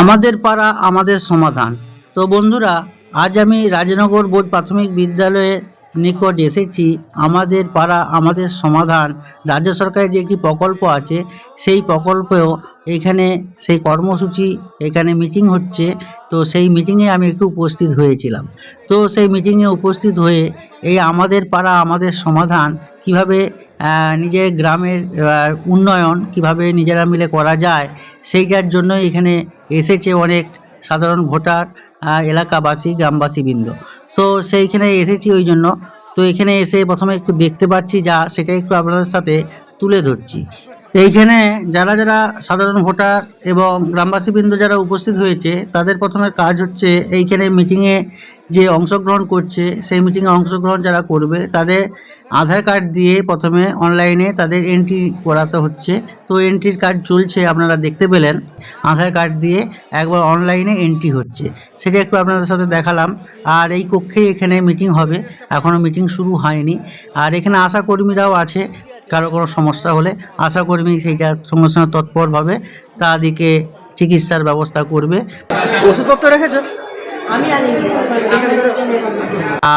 আমাদের পাড়া, আমাদের সমাধান। তো বন্ধুরা, আজ আমি রাজনগর বোর্ড প্রাথমিক বিদ্যালয়ের নিকট এসেছি। আমাদের পাড়া, আমাদের সমাধান, রাজ্য সরকারের যে একটি প্রকল্প আছে, সেই প্রকল্পেও এখানে সেই কর্মসূচি, এখানে মিটিং হচ্ছে। তো সেই মিটিংয়ে আমি একটু উপস্থিত হয়েছিলাম। তো সেই মিটিংয়ে উপস্থিত হয়ে এই আমাদের পাড়া, আমাদের সমাধান কীভাবে নিজের গ্রামের উন্নয়ন কীভাবে নিজেরা মিলে করা যায়, সেইটার জন্য এখানে এসেছে অনেক সাধারণ ভোটার এলাকাবাসী গ্রামবাসী বৃন্দ তো সেইখানে এসেছি ওই জন্য। তো এখানে এসে প্রথমে একটু দেখতে পাচ্ছি, যা সেটা একটু আপনাদের সাথে তুলে ধরছি। এইখানে যারা যারা সাধারণ ভোটার এবং গ্রামবাসীবৃন্দ যারা উপস্থিত হয়েছে, তাদের প্রথমে কাজ হচ্ছে এইখানে মিটিংয়ে যে অংশগ্রহণ করছে, সেই মিটিংয়ে অংশগ্রহণ যারা করবে, তাদের আধার কার্ড দিয়ে প্রথমে অনলাইনে তাদের এন্ট্রি করাতে হচ্ছে। তো এন্ট্রির কাজ চলছে, আপনারা দেখতে পেলেন। আধার কার্ড দিয়ে একবার অনলাইনে এন্ট্রি হচ্ছে। সেটা একটু আপনাদের সাথে দেখালাম। আর এই কক্ষে এখানে মিটিং হবে। এখনও মিটিং শুরু হয়নি। আর এখানে আশা কর্মীরাও আছে, কারও কোনো সমস্যা হলে। আশাকর্মী সেইটার সঙ্গে সঙ্গে তৎপরভাবে তাদেরকে চিকিৎসার ব্যবস্থা করবে। ওষুধপত্র রেখেছো?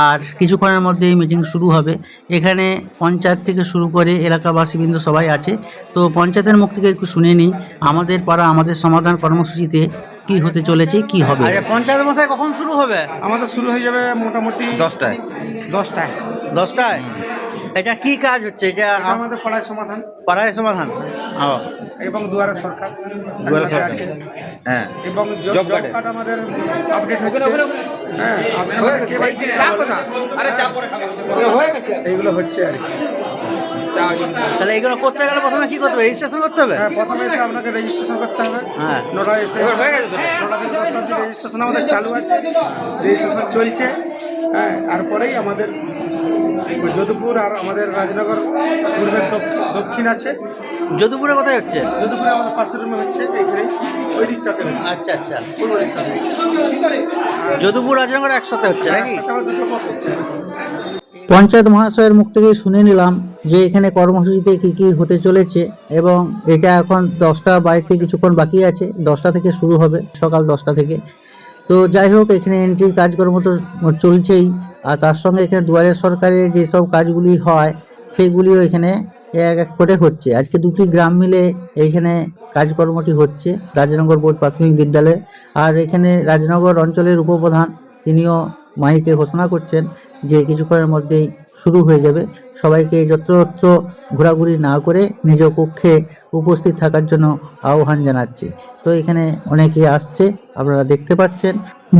আর কিছুক্ষণের মধ্যেই মিটিং শুরু হবে। এখানে পঞ্চায়েত থেকে শুরু করে এলাকাবাসীবৃন্দ সবাই আছে। তো পঞ্চায়েতের মুখ থেকে একটু শুনে নিই আমাদের পাড়া আমাদের সমাধান কর্মসূচিতে কি হতে চলেছে কি হবে? পঞ্চায়েত মশাই কখন শুরু হবে? আমাদের শুরু হয়ে যাবে মোটামুটি দশটায়। দশটায়। দশটায়? এটা কি কাজ হচ্ছে? এটা এটা আমাদের পাড়ায় সমাধান। পাড়ায় সমাধান? ও, এবং দুয়ারে সরকার দুয়ারে সরকার। হ্যাঁ। এবং জব কার্ডে। আমাদের আপডেট হচ্ছে। হ্যাঁ এইগুলো হচ্ছে আর কি। তাহলে এগুলো করতে গেলে প্রথমে কি করতে হবে? রেজিস্ট্রেশন করতে হবে? হ্যাঁ প্রথমে এসে আপনাকে রেজিস্ট্রেশন করতে হবে। হ্যাঁ। নটায় এসে হয়ে গেছে তো? নটা দশটা রেজিস্ট্রেশন আমাদের চালু আছে। রেজিস্ট্রেশন চলছে। হ্যাঁ তারপরেই আমাদের যদুপুর আর আমাদের রাজনগর পূর্বের দক্ষিণ আছে। যদুপুরে কোথায় হচ্ছে? যদুপুরে আমাদের পাশের রুমে হচ্ছে এইখানে ওই দিকটাতে আচ্ছা আচ্ছা। পূর্ব দিকটাতে। যদুপুর রাজনগর একসাথে হচ্ছে নাকি? দুটো বস হচ্ছে। পঞ্চায়েত মহাশয়ের মুখ থেকে শুনে নিলাম যে এখানে কর্মসূচিতে কি কি হতে চলেছে এবং এটা এখন দশটা বাড়িতে কিছুক্ষণ বাকি আছে দশটা থেকে শুরু হবে সকাল দশটা থেকে। তো যাই হোক এখানে এন্ট্রির কাজকর্ম তো চলছেই। আর তার সঙ্গে এখানে দুয়ারে সরকারের যেসব কাজগুলি হয়, সেগুলিও এখানে এক এক করে হচ্ছে। আজকে দুটি গ্রাম মিলে এইখানে কাজকর্মটি হচ্ছে। রাজনগর বোর্ড প্রাথমিক বিদ্যালয়ে আর এখানে রাজনগর অঞ্চলের উপপ্রধান তিনিও মাইকে ঘোষণা করছেন যে কিছুক্ষণের মধ্যেই শুরু হয়ে যাবে। সবাইকে যত্রতত্র ঘোরাঘুরি না করে নিজ কক্ষে উপস্থিত থাকার জন্য আহ্বান জানাচ্ছে। তো এখানে অনেকে আসছে, আপনারা দেখতে পাচ্ছেন।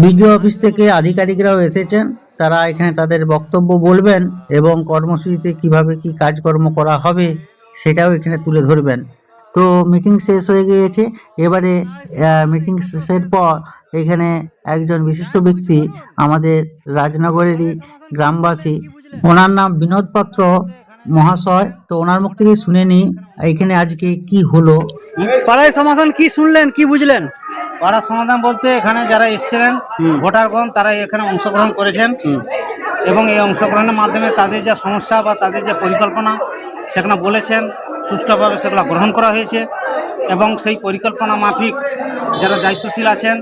বিডিও অফিস থেকে আধিকারিকরাও এসেছেন। তারা এখানে তাদের বক্তব্য বলবেন এবং কর্মসূচিতে কীভাবে কি কাজকর্ম করা হবে সেটাও এখানে তুলে ধরবেন। তো মিটিং শেষ হয়ে গিয়েছে। এবারে মিটিং শেষের পর এখানে একজন বিশিষ্ট ব্যক্তি আমাদের রাজনগরেরই গ্রামবাসী। ওনার নাম বিনোদ পাত্র মহাশয়। তো ওনার মুখ থেকে শুনে নিই, এখানে আজকে কি হলো? পাড়ায় সমাধান কি শুনলেন, কি বুঝলেন? পাড়া সমাধান বলতে এখানে যারা এসেছিলেন ভোটারগণ তারা এখানে অংশগ্রহণ করেছেন। এবং এই অংশগ্রহণের মাধ্যমে তাদের যা সমস্যা বা তাদের যে পরিকল্পনা সেখানে বলেছেন সুষ্ঠুভাবে সেগুলো গ্রহণ করা হয়েছে। এবং সেই পরিকল্পনা মাফিক যারা দায়িত্বশীল আছেন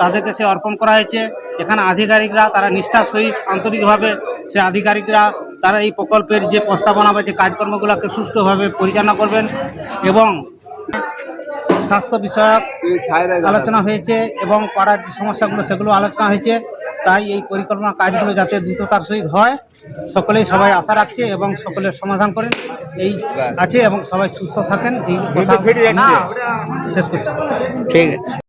তাদেরকে সে অর্পণ করা হয়েছে। এখানে আধিকারিকরা তারা নিষ্ঠার সহিত আন্তরিকভাবে সে আধিকারিকরা তারা এই প্রকল্পের যে প্রস্তাবনা বা যে কাজকর্মগুলোকে সুষ্ঠুভাবে পরিচালনা করবেন এবং স্বাস্থ্য বিষয়ক আলোচনা হয়েছে এবং পাড়ার যে সমস্যাগুলো সেগুলো আলোচনা হয়েছে। তাই এই পরিকল্পনা কাজগুলো যাতে দ্রুততার সহিত হয় সকলেই সবাই আশা রাখছে এবং সকলের সমাধান করেন। এই আছে এবং সবাই সুস্থ থাকেন এই কথা শেষ করছি। ঠিক আছে।